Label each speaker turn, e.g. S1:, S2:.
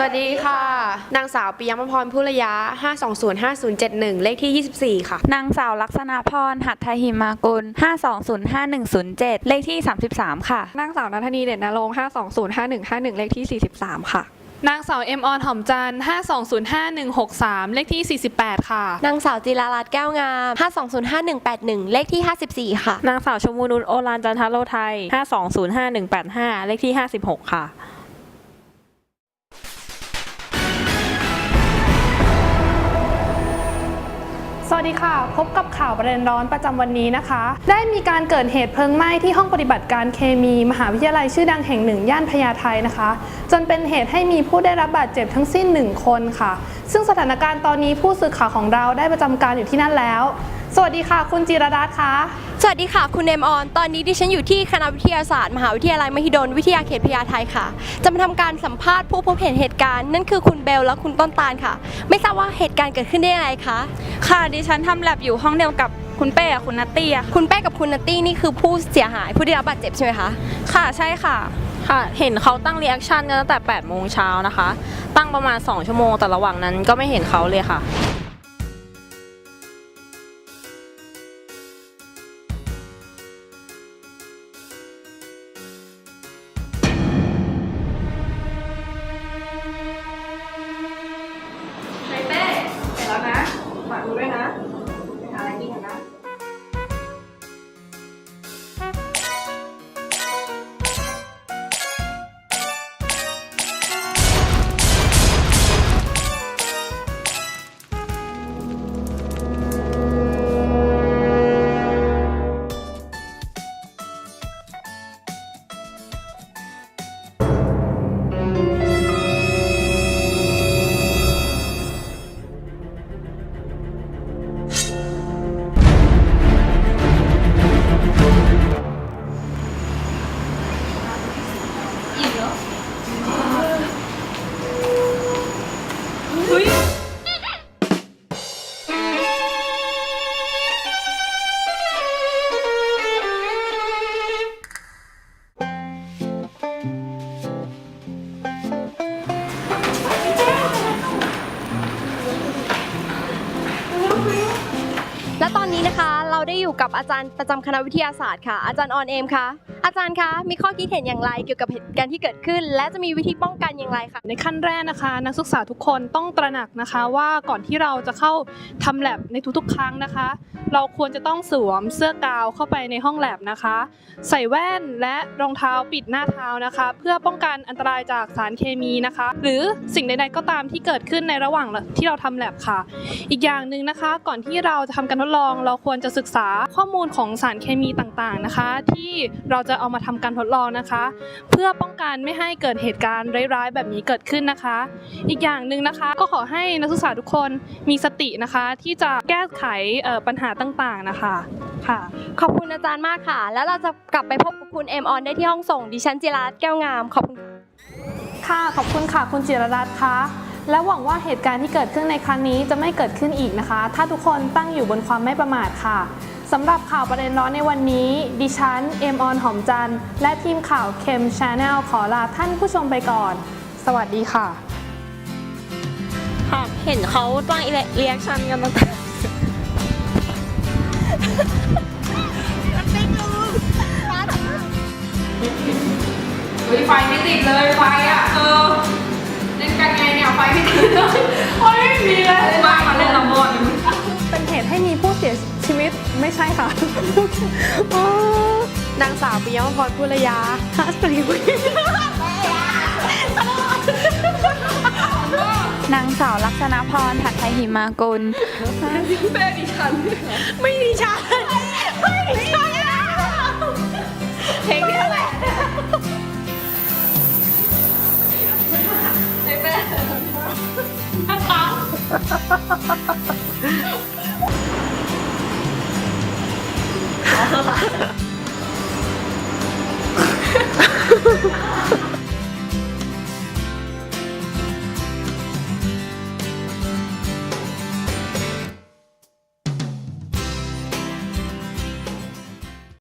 S1: วัสดีค่ะ นางสาวปิยมพรพุระยะ 5205071 เลขที่ 24 ค่ะ
S2: นางสาวลักษณะพร หัตถหิมากุล 5205107 เลขที่ 33 ค่ะ
S3: นางสาวนัทนีเด่นนรงค์5205151 เลขที่ 43 ค่ะ
S4: นางสาวเอ็มออนหอมจันทร์5205163 เลขที่ 48 ค่ะ
S5: นางสาวจิรารัตน์แก้วงาม 5205181 เลขที่ 54 ค่ะ
S6: นางสาวชมูนุชโอรานจันทโรไทย 5205185 เลขที่ 56 ค่ะ
S4: สวัสดีค่ะ พบกับข่าวประเด็นร้อนประจำวันนี้นะคะ ได้มีการเกิดเหตุเพลิงไหม้ที่ห้องปฏิบัติการเคมี มหาวิทยาลัยชื่อดังแห่งหนึ่งย่านพญาไทนะคะ จนเป็นเหตุให้มีผู้ได้รับบาดเจ็บทั้งสิ้น 1 คนค่ะ ซึ่งสถานการณ์ตอนนี้ผู้สื่อข่าวของเราได้ประจำการอยู่ที่นั่นแล้ว สวัสดีค่ะ คุณจิรรัตน์คะ
S5: สวัสดีค่ะ คุณเนมออน ตอนนี้ดิฉันอยู่ที่คณะวิทยาศาสตร์ มหาวิทยาลัยมหิดลวิทยาเขตพญาไทค่ะ จะมาทำการสัมภาษณ์ผู้พบเห็นเหตุการณ์นั่นคือคุณเบลและคุณต้นตาลค่ะ ไม่ทราบว่าเหตุการณ์เกิดขึ้นได้ยังไงคะ
S2: ค่ะดิฉันทำแลบอยู่ห้องเดียวกับคุณเป้กับคุณนัตตี้อะค่ะ
S5: คุณแป้กับคุณนัตตี้นี่คือผู้เสียหายผู้ได้รับบาดเจ็บใช่ไหมคะ
S2: ค่ะใช่ค่ะ
S6: ค่ะ เห็นเขาตั้งรีแอคชั่นกันตั้งแต่8โมงเช้านะคะ ตั้งประมาณ 2 ชั่วโมงแต่ระหว่างนั้นก็ไม่เห็นเขาเลยค่ะ
S5: ตอนนี้นะคะ เราได้อยู่กับอาจารย์ประจำคณะวิทยาศาสตร์ค่ะ อาจารย์ออนเอมค่ะอาจารย์คะมีข้อคิดเห็นอย่างไรเกี่ยวกับเหตุการณ์ที่เกิดขึ้น และจะมีวิธีป้องกันอย่างไรคะ
S4: ในขั้นแรกนะคะ นักศึกษาทุกคนต้องตระหนักนะคะว่าก่อนที่เราจะเข้าทำแ a บในทุกๆ ครั้งนะคะ เราควรจะต้องสวมเสื้อกาวเข้าไปในห้องแ a บนะคะ ใส่แว่นและรองเท้าปิดหน้าเท้านะคะ เพื่อป้องกันอันตรายจากสารเคมีนะคะ หรือสิ่งใดๆก็ตามที่เกิดขึ้นในระหว่างที่เราทำแ a บค่ะ อีกอย่างหนึ่งนะคะ ก่อนที่เราจะทำการทดลอง เราควรจะศึกษาข้อมูลของสารเคมีต่างๆนะคะ ที่เราจะเอามาทำการทดลองนะคะ เพื่อป้องกันไม่ให้เกิดเหตุการณ์ร้ายๆแบบนี้เกิดขึ้นนะคะ อีกอย่างหนึ่งนะคะก็ขอให้นักศึกษาทุกคนมีสตินะคะ ที่จะแก้ไขปัญหาต่างๆนะคะค่ะ
S5: ขอบคุณอาจารย์มากค่ะ แล้วเราจะกลับไปพบกับคุณเอมออนได้ที่ห้องส่งดิฉันจิรารัตน์แก้วงาม ขอบคุณค่ะ
S4: ค่ะ ขอบคุณค่ะ คุณจิรรัตน์คะ และหวังว่าเหตุการณ์ที่เกิดขึ้นในครั้งนี้จะไม่เกิดขึ้นอีกนะคะ ถ้าทุกคนตั้งอยู่บนความไม่ประมาทค่ะสำหรับข่าวประเด็นร้อนในวันนี้ ดิฉัน เอมออนหอมจันทร์และทีมข่าวเคมชาแนลขอลาท่านผู้ชมไปก่อน สวัสดีค่ะ
S6: ค่ะ เห็นเขาตั้งรีแอคชั่นกันตั้งแต่
S1: ไฟไม่ติดเลยไฟอะเออเล่นกันไงเนี่ยไฟไม่ติดเลยโอ้ยไม่มีเลยมามาเล่นละมอน
S4: เป็นเหตุให้มีผู้เสียชีวิตไม่ใช่ค่ะ
S1: นางสาวปิยมพรพุระยะ520
S2: นางสาวลักษณพรถัดไทยหิมากุล
S3: แม่ดิฉัน ไม
S1: ่ดิฉันไม่ดิฉันเพลงนี้แหละแม่